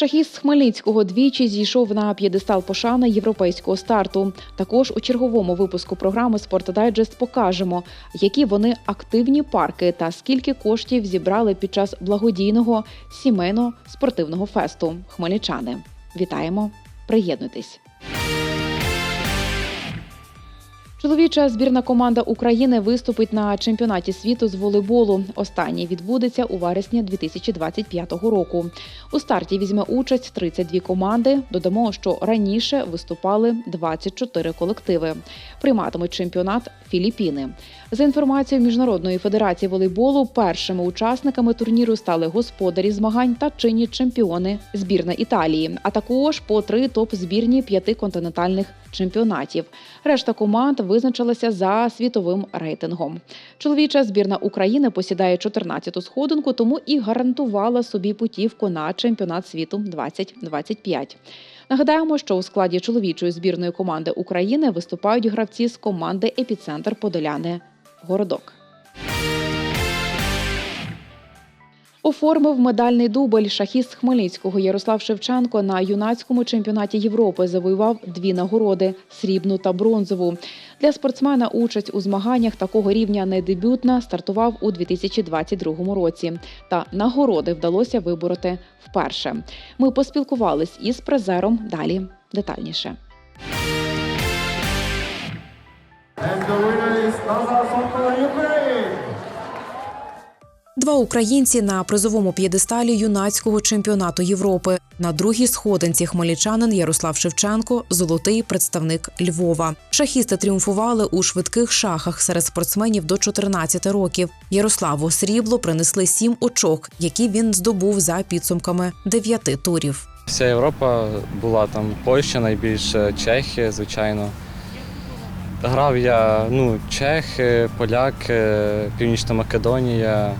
Шахіст з Хмельницького двічі зійшов на п'єдестал пошани європейського старту. Також у черговому випуску програми «Спортдайджест» покажемо, які вони активні парки та скільки коштів зібрали під час благодійного сімейно спортивного фесту. Хмельничани. Вітаємо! Приєднуйтесь! Чоловіча збірна команда України виступить на чемпіонаті світу з волейболу. Останній відбудеться у вересні 2025 року. У старті візьме участь 32 команди. Додамо, що раніше виступали 24 колективи. Прийматимуть чемпіонат Філіппіни. За інформацією Міжнародної федерації волейболу, першими учасниками турніру стали господарі змагань та чинні чемпіони збірна Італії, а також по три топ-збірні п'яти континентальних чемпіонатів. Решта команд визначилася за світовим рейтингом. Чоловіча збірна України посідає 14-ту сходинку, тому і гарантувала собі путівку на чемпіонат світу 2025. Нагадаємо, що у складі чоловічої збірної команди України виступають гравці з команди Епіцентр Подоляни Городок. Оформив медальний дубль шахіст Хмельницького Ярослав Шевченко на юнацькому чемпіонаті Європи завоював дві нагороди срібну та бронзову. Для спортсмена участь у змаганнях такого рівня не дебютна стартував у 2022 році. Та нагороди вдалося вибороти вперше. Ми поспілкувались із призером. Далі детальніше. And the winner is Два українці на призовому п'єдесталі юнацького чемпіонату Європи. На другій сходинці хмельничанин Ярослав Шевченко золотий представник Львова. Шахісти тріумфували у швидких шахах серед спортсменів до 14 років. Ярославу срібло принесли сім очок, які він здобув за підсумками дев'яти турів. Вся Європа була там Польща, найбільше Чехія, звичайно. Грав я ну, Чехи, Поляки, Північна Македонія,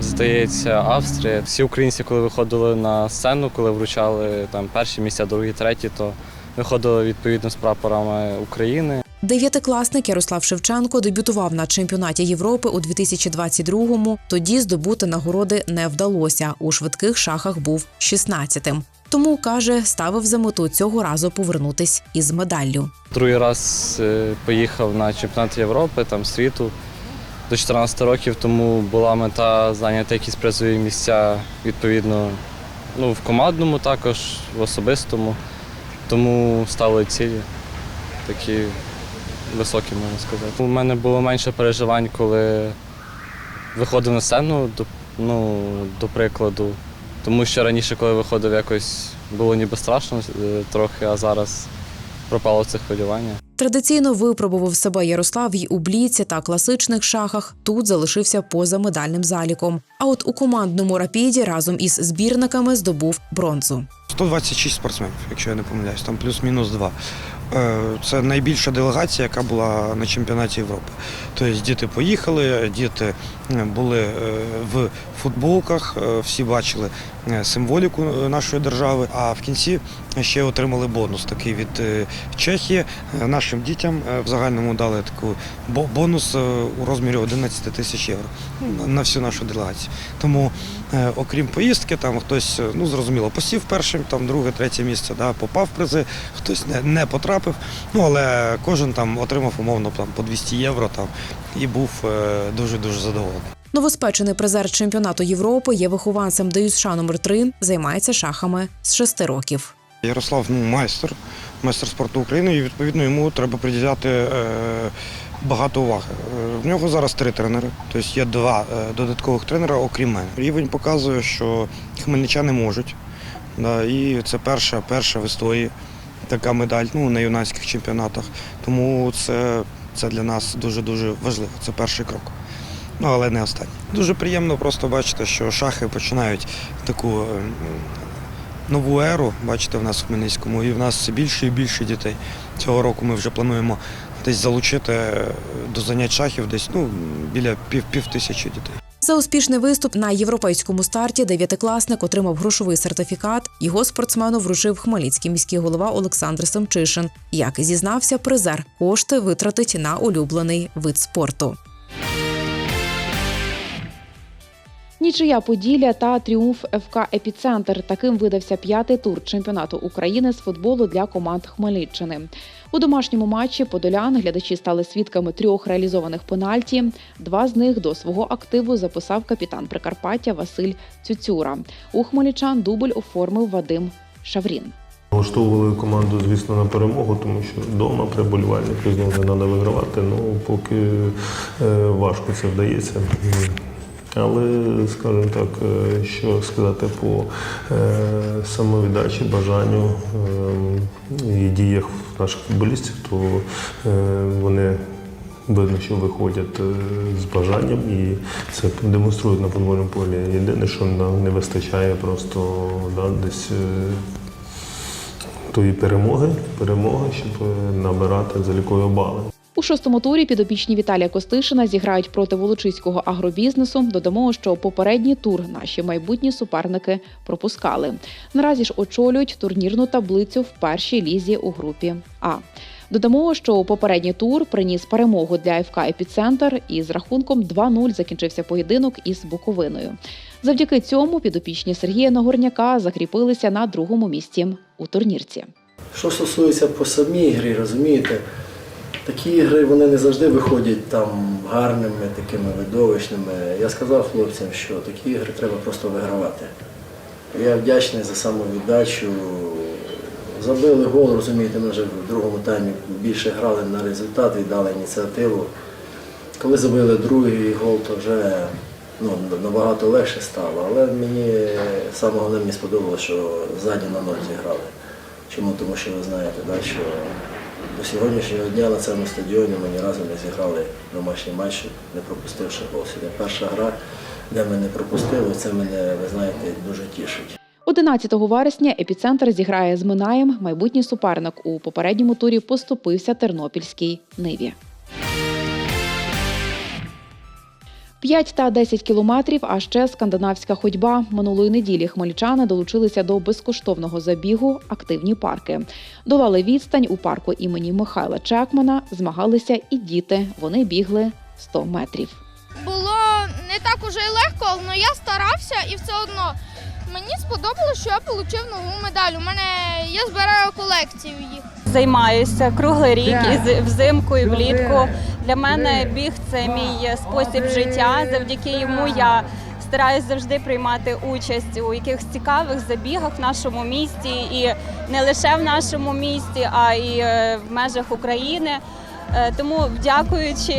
здається, Австрія. Всі українці, коли виходили на сцену, коли вручали там перші місця, другі, треті, то виходили відповідно з прапорами України. Дев'ятикласник Ярослав Шевченко дебютував на чемпіонаті Європи у 2022-му. Тоді здобути нагороди не вдалося. У швидких шахах був 16-тим. Тому каже, ставив за мету цього разу повернутись із медаллю. Другий раз е, поїхав на чемпіонат Європи, там світу до 14 років, тому була мета зайняти якісь призові місця відповідно ну, в командному також, в особистому. Тому ставили цілі такі високі, можна сказати. У мене було менше переживань, коли виходив на сцену, до, ну, до прикладу. Тому що раніше, коли виходив, якось було ніби страшно е, трохи, а зараз пропало це хвилювання. Традиційно випробував себе Ярослав й у бліці та класичних шахах. Тут залишився поза медальним заліком. А от у командному рапіді разом із збірниками здобув бронзу. 126 спортсменів, якщо я не помиляюсь, там плюс-мінус два. Е, Це найбільша делегація, яка була на чемпіонаті Європи. Тобто діти поїхали, діти е, були е, в футболках, всі бачили символіку нашої держави, а в кінці ще отримали бонус такий від Чехії. Нашим дітям в загальному дали таку бонус у розмірі 11 тисяч євро ну, на- всю нашу делегацію. Тому, окрім поїздки, там хтось е, ну зрозуміло посів першим, там друге, третє місце, да, попав в призи, хтось не, не потрапив. Ну але кожен там отримав умовно там по 200 євро там і був дуже дуже задоволений. Новоспечений призер чемпіонату Європи є вихованцем ДЮСШ номер 3 займається шахами з 6 років. Ярослав ну, майстер, майстер спорту України, і відповідно йому треба приділяти е, багато уваги. Е, В нього зараз три тренери, тобто є два е, додаткових тренера, окрім мене. Рівень показує, що хмельничани можуть. І це перша, перша в історії така медаль ну, на юнацьких чемпіонатах. Тому це, це для нас дуже-дуже важливо. Це перший крок. Ну, але не останній. Дуже приємно просто бачити, що шахи починають таку е, нову еру, бачите, в нас в Хмельницькому, і в нас все більше і більше дітей. Цього року ми вже плануємо десь залучити е, до занять шахів десь ну, біля пів, пів тисячі дітей. За успішний виступ на європейському старті дев'ятикласник отримав грошовий сертифікат. Його спортсмену вручив хмельницький міський голова Олександр Семчишин. Як і зізнався, призер кошти витратить на улюблений вид спорту. Нічия Поділля та тріумф ФК Епіцентр. Таким видався п'ятий тур чемпіонату України з футболу для команд Хмельниччини. У домашньому матчі подолян глядачі стали свідками трьох реалізованих пенальті. Два з них до свого активу записав капітан Прикарпаття Василь Цюцюра. У хмельничан дубль оформив Вадим Шаврін. Влаштовували команду, звісно, на перемогу, тому що вдома при болівальнику знову не треба вигравати. Ну поки е, важко це вдається. Але, скажімо так, е, що сказати по е, самовіддачі, бажанню е, і діях наших футболістів, то е, вони видно, що виходять з бажанням і це демонструють на футбольному полі. Єдине, що нам не вистачає просто да, десь. тої перемоги, перемоги, щоб набирати залікові бали. У шостому турі підопічні Віталія Костишина зіграють проти волочиського агробізнесу. Додамо, що попередній тур наші майбутні суперники пропускали. Наразі ж очолюють турнірну таблицю в першій лізі у групі А. Додамо, що попередній тур приніс перемогу для ФК Епіцентр і з рахунком 2-0 закінчився поєдинок із Буковиною. Завдяки цьому підопічні Сергія Нагорняка закріпилися на другому місці у турнірці. Що стосується по самій грі, розумієте, такі ігри вони не завжди виходять там гарними, такими видовищними. Я сказав хлопцям, що такі ігри треба просто вигравати. Я вдячний за самовіддачу. Забили гол, розумієте, ми вже в другому таймі більше грали на результат і дали ініціативу. Коли забили другий гол, то вже ну, набагато легше стало. Але мені саме головне мені сподобалося, що ззаді на ноль зіграли. Чому? Тому що ви знаєте, да, що до сьогоднішнього дня на цьому стадіоні ми ні разу не зіграли домашній матч, не пропустивши гол. Сьогодні перша гра, де ми не пропустили, це мене, ви знаєте, дуже тішить. 11 вересня епіцентр зіграє з Минаєм. Майбутній суперник у попередньому турі поступився тернопільській ниві. 5 та 10 кілометрів, а ще скандинавська ходьба. Минулої неділі хмельничани долучилися до безкоштовного забігу активні парки. Долали відстань у парку імені Михайла Чекмана. Змагалися і діти. Вони бігли 100 метрів. було не так уже й легко, але я старався і все одно. Мені сподобалося, що я отримав нову медаль. У мене я збираю колекцію їх. Займаюся круглий рік і взимку, і влітку. Для мене біг це мій спосіб життя. Завдяки йому я стараюся завжди приймати участь у якихось цікавих забігах в нашому місті, і не лише в нашому місті, а й е, в межах України. Е, Тому, дякуючи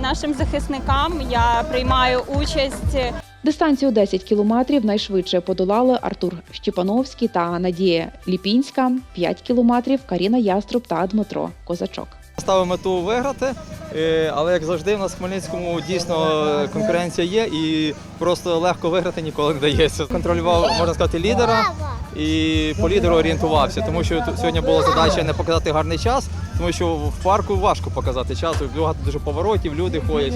нашим захисникам, я приймаю участь. Дистанцію 10 кілометрів найшвидше подолали Артур Щепановський та Надія Ліпінська. 5 кілометрів Каріна Яструб та Дмитро Козачок. Ставив мету виграти, е, але як завжди, в нас в Хмельницькому дійсно конкуренція є і просто легко виграти ніколи не дається. Контролював, можна сказати, лідера і по лідеру орієнтувався, тому що сьогодні була задача не показати гарний час, тому що в парку важко показати час, багато дуже поворотів, люди ходять.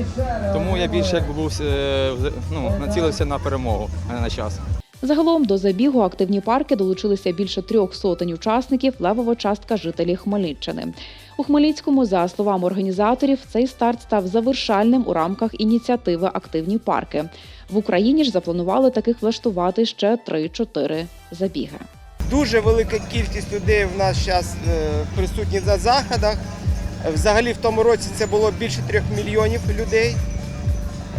Тому я більше якби був е, ну, націлився на перемогу, а не на час. Загалом до забігу активні парки долучилися більше трьох сотень учасників, левова частка жителів Хмельниччини. У Хмельницькому, за словами організаторів, цей старт став завершальним у рамках ініціативи Активні парки. В Україні ж запланували таких влаштувати ще 3-4 забіги. Дуже велика кількість людей в нас зараз присутні на заходах. Е, Взагалі в тому році це було більше трьох мільйонів людей,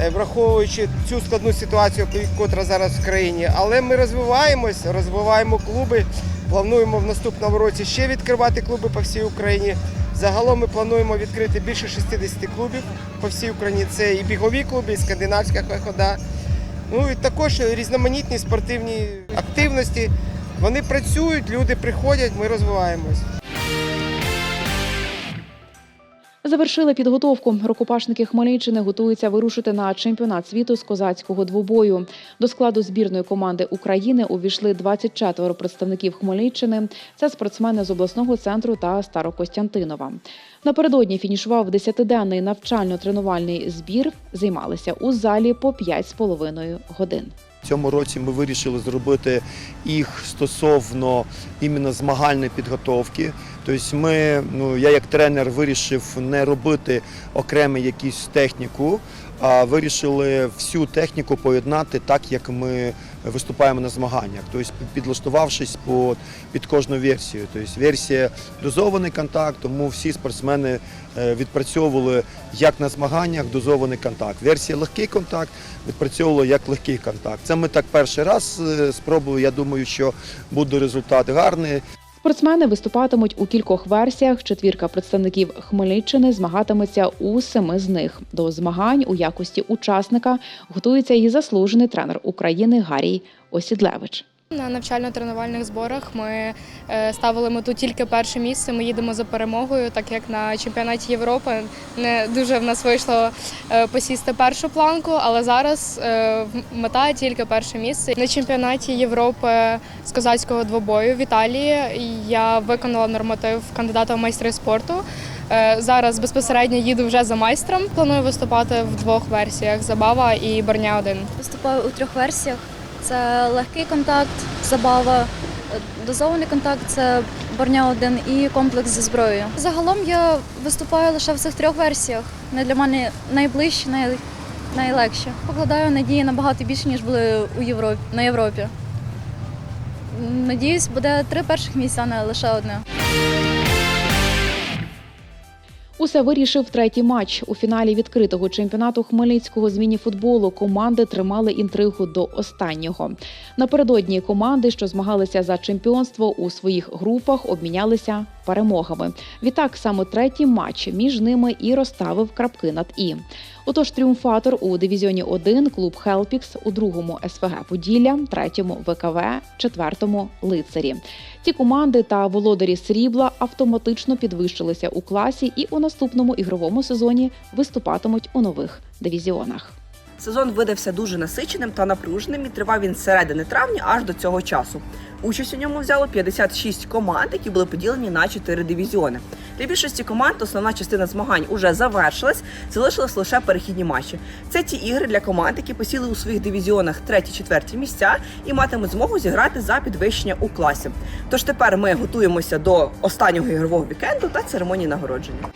е, враховуючи цю складну ситуацію, яка зараз в країні. Але ми розвиваємось, розвиваємо клуби. Плануємо в наступному році ще відкривати клуби по всій Україні. Загалом ми плануємо відкрити більше 60 клубів по всій Україні. Це і бігові клуби, і скандинавська хода. Ну і також різноманітні спортивні активності. Вони працюють, люди приходять, ми розвиваємось. Завершили підготовку. Рукопашники Хмельниччини готуються вирушити на чемпіонат світу з козацького двобою. До складу збірної команди України увійшли 24 представників Хмельниччини. Це спортсмени з обласного центру та Старокостянтинова. Напередодні фінішував 10-денний навчально-тренувальний збір. Займалися у залі по 5,5 годин. Цьому році ми вирішили зробити їх стосовно іменно змагальної підготовки. Тобто ми, ну я як тренер вирішив не робити окремо якусь техніку, а вирішили всю техніку поєднати так, як ми виступаємо на змаганнях. Тобто підлаштувавшись по, під кожну версію. Тобто версія дозований контакт, тому всі спортсмени е, відпрацьовували як на змаганнях дозований контакт. Версія легкий контакт відпрацьовувала як легкий контакт. Це ми так перший раз е, спробували. Я думаю, що буде результат гарний. Спортсмени виступатимуть у кількох версіях. Четвірка представників Хмельниччини змагатиметься у семи з них. До змагань у якості учасника готується і заслужений тренер України Гарій Осідлевич. На навчально-тренувальних зборах ми е, ставили мету тільки перше місце. Ми їдемо за перемогою, так як на чемпіонаті Європи не дуже в нас вийшло е, посісти першу планку, але зараз е, мета тільки перше місце. На чемпіонаті Європи з козацького двобою в Італії я виконала норматив кандидата в майстри спорту. Зараз безпосередньо їду вже за майстром. Планую виступати в двох версіях забава і борня 1 Виступаю у трьох версіях. Це легкий контакт, забава, дозований контакт це борня один і комплекс зі зброєю. Загалом я виступаю лише в цих трьох версіях. Не для мене найближче, най, найлегше. Покладаю надії набагато більше, ніж були у Європі на Європі. Надіюсь, буде три перших місця, а не лише одне. Усе вирішив третій матч. У фіналі відкритого чемпіонату Хмельницького з міні-футболу команди тримали інтригу до останнього. Напередодні команди, що змагалися за чемпіонство у своїх групах, обмінялися перемогами. Відтак саме третій матч між ними і розставив крапки над і. Отож, тріумфатор у дивізіоні 1 клуб Хелпікс, у другому СФГ Поділля, третьому ВКВ, четвертому лицарі. Ці команди та володарі срібла автоматично підвищилися у класі і у наступному ігровому сезоні виступатимуть у нових дивізіонах. Сезон видався дуже насиченим та напруженим і тривав він з середини травня аж до цього часу. Участь у ньому взяло 56 команд, які були поділені на 4 дивізіони. Для більшості команд основна частина змагань уже завершилась, залишились лише перехідні матчі. Це ті ігри для команд, які посіли у своїх дивізіонах треті-четверті місця і матимуть змогу зіграти за підвищення у класі. Тож тепер ми готуємося до останнього ігрового вікенду та церемонії нагородження.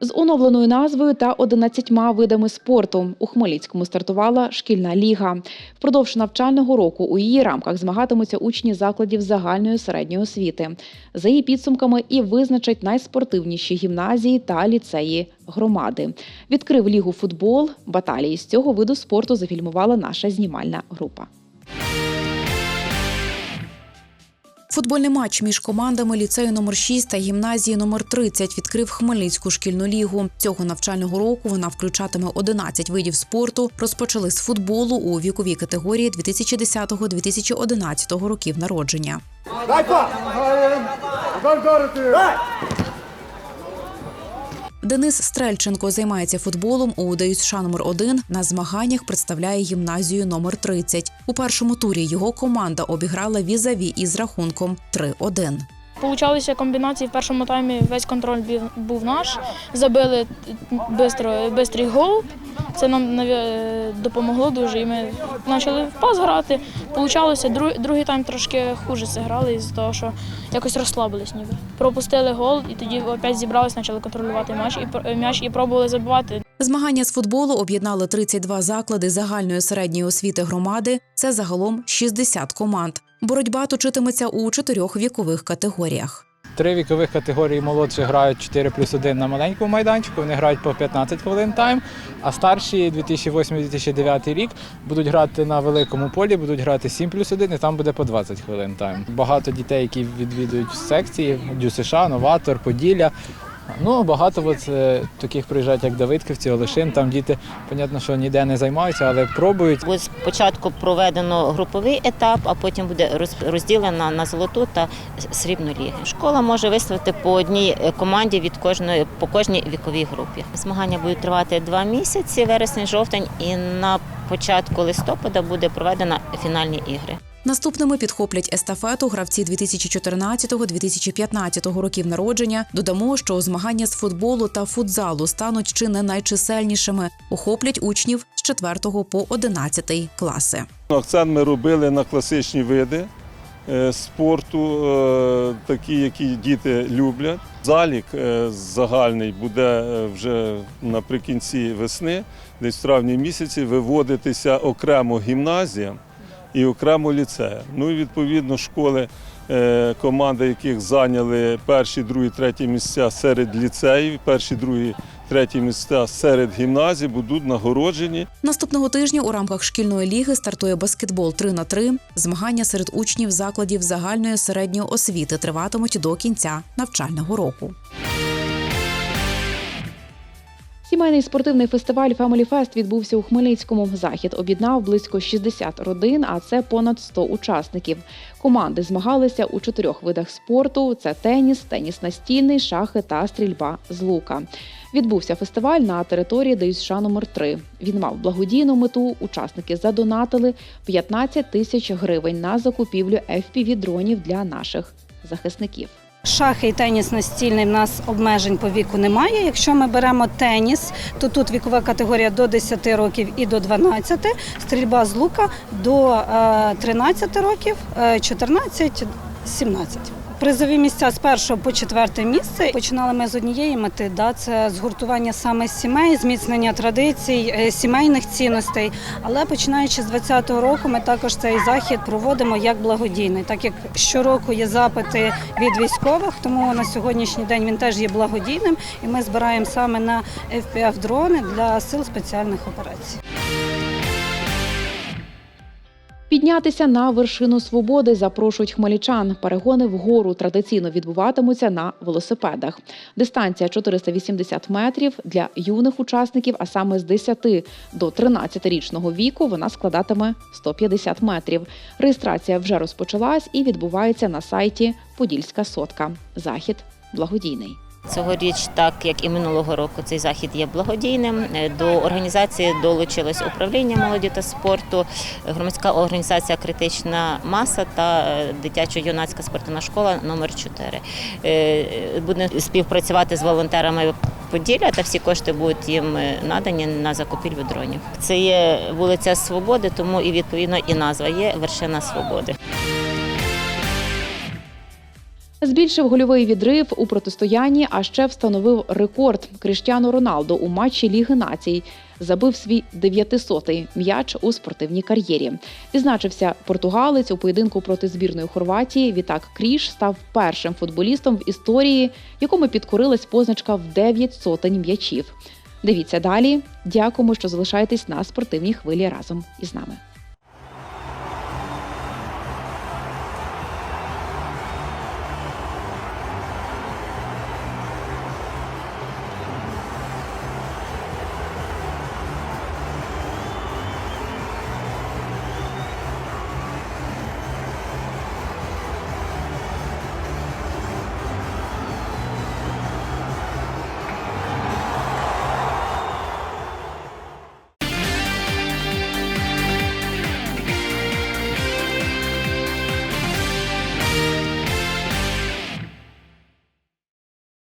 З оновленою назвою та 11 видами спорту у Хмельницькому стартувала шкільна ліга. Впродовж навчального року у її рамках змагатимуться учні закладів загальної середньої освіти. За її підсумками і визначать найспортивніші гімназії та ліцеї громади. Відкрив лігу футбол. Баталії з цього виду спорту зафільмувала наша знімальна група. Футбольний матч між командами ліцею номер 6 та гімназії номер 30 відкрив Хмельницьку шкільну лігу. Цього навчального року вона включатиме 11 видів спорту. Розпочали з футболу у віковій категорії 2010-2011 років народження. Денис Стрельченко займається футболом у ДЮСШ номер 1 На змаганнях представляє гімназію номер 30 У першому турі його команда обіграла візаві із рахунком 3-1. Получалися комбінації в першому таймі. Весь контроль був наш. Забили бистрий гол. Це нам наві- допомогло дуже. І ми почали в пас грати. Получалося друг- другий тайм трошки хуже зіграли із того, що якось розслабились ніби. Пропустили гол і тоді опять зібрались, почали контролювати м'яч і м'яч і пробували забивати. Змагання з футболу об'єднали 32 заклади загальної середньої освіти громади. Це загалом 60 команд. Боротьба точитиметься у чотирьох вікових категоріях. Три вікових категорії молодші грають 4 плюс 1 на маленькому майданчику, вони грають по 15 хвилин тайм, а старші 2008-2009 рік будуть грати на великому полі, будуть грати 7 плюс 1 і там буде по 20 хвилин тайм. Багато дітей, які відвідують секції, ДЮСШ, Новатор, Поділля. Ну, багато от, е, таких приїжджають, як Давидківці, Олешин. Там діти, понятно, що ніде не займаються, але пробують. Буде спочатку проведено груповий етап, а потім буде роз- розділена на золоту та срібну ліги. Школа може виставити по одній е, команді від кожної по кожній віковій групі. Змагання будуть тривати два місяці, вересень, жовтень, і на початку листопада буде проведено фінальні ігри. Наступними підхоплять естафету гравці 2014-2015 років народження. Додамо, що змагання з футболу та футзалу стануть чи не найчисельнішими. Охоплять учнів з 4 по 11 класи. Акцент ми робили на класичні види, е, спорту, е, такі, які діти люблять. Залік е, загальний буде вже наприкінці весни, десь в травні місяці, виводитися окремо гімназіям і окремо ліцеям. Ну і відповідно школи, е, команди, яких зайняли перші, другі, треті місця серед ліцеїв, перші, другі, треті місця серед гімназій будуть нагороджені. Наступного тижня у рамках шкільної ліги стартує баскетбол 3 на 3 Змагання серед учнів закладів загальної середньої освіти триватимуть до кінця навчального року. Сімейний спортивний фестиваль Family Fest відбувся у Хмельницькому. Захід об'єднав близько 60 родин, а це понад 100 учасників. Команди змагалися у чотирьох видах спорту: це теніс, теніс настільний, шахи та стрільба з лука. Відбувся фестиваль на території ДЮСШ номер 3 Він мав благодійну мету. Учасники задонатили 15 тисяч гривень на закупівлю fpv дронів для наших захисників. Шахи і теніс настільний в нас обмежень по віку немає. Якщо ми беремо теніс, то тут вікова категорія до 10 років і до 12, стрільба з лука до е, 13 років, е, 14, 17. Призові місця з першого по четверте місце починали ми з однієї мети, да, це згуртування саме сімей, зміцнення традицій, е, сімейних цінностей. Але починаючи з 2020 року, ми також цей захід проводимо як благодійний, так як щороку є запити від військових, тому на сьогоднішній день він теж є благодійним, і ми збираємо саме на FPF дрони для сил спеціальних операцій. Піднятися на вершину свободи запрошують хмельничан. Перегони вгору традиційно відбуватимуться на велосипедах. Дистанція 480 метрів для юних учасників, а саме з 10 до 13-річного віку вона складатиме 150 метрів. Реєстрація вже розпочалась і відбувається на сайті Подільська сотка. Захід благодійний. Цьогоріч, так як і минулого року, цей захід є благодійним. Е, До організації долучилось управління молоді та спорту, громадська організація Критична маса та е, дитячо-юнацька спортивна школа номер 4 Е, Будемо співпрацювати з волонтерами Поділля та всі кошти будуть їм надані на закупівлю дронів. Це є вулиця Свободи, тому і відповідно і назва є вершина свободи. Збільшив гольовий відрив у протистоянні, а ще встановив рекорд Кріштіану Роналдо у матчі Ліги націй. Забив свій 900-й м'яч у спортивній кар'єрі. Відзначився португалець у поєдинку проти збірної Хорватії. Відтак Кріш став першим футболістом в історії, якому підкорилась позначка в 9 сотень м'ячів. Дивіться далі. Дякуємо, що залишаєтесь на спортивній хвилі разом із нами.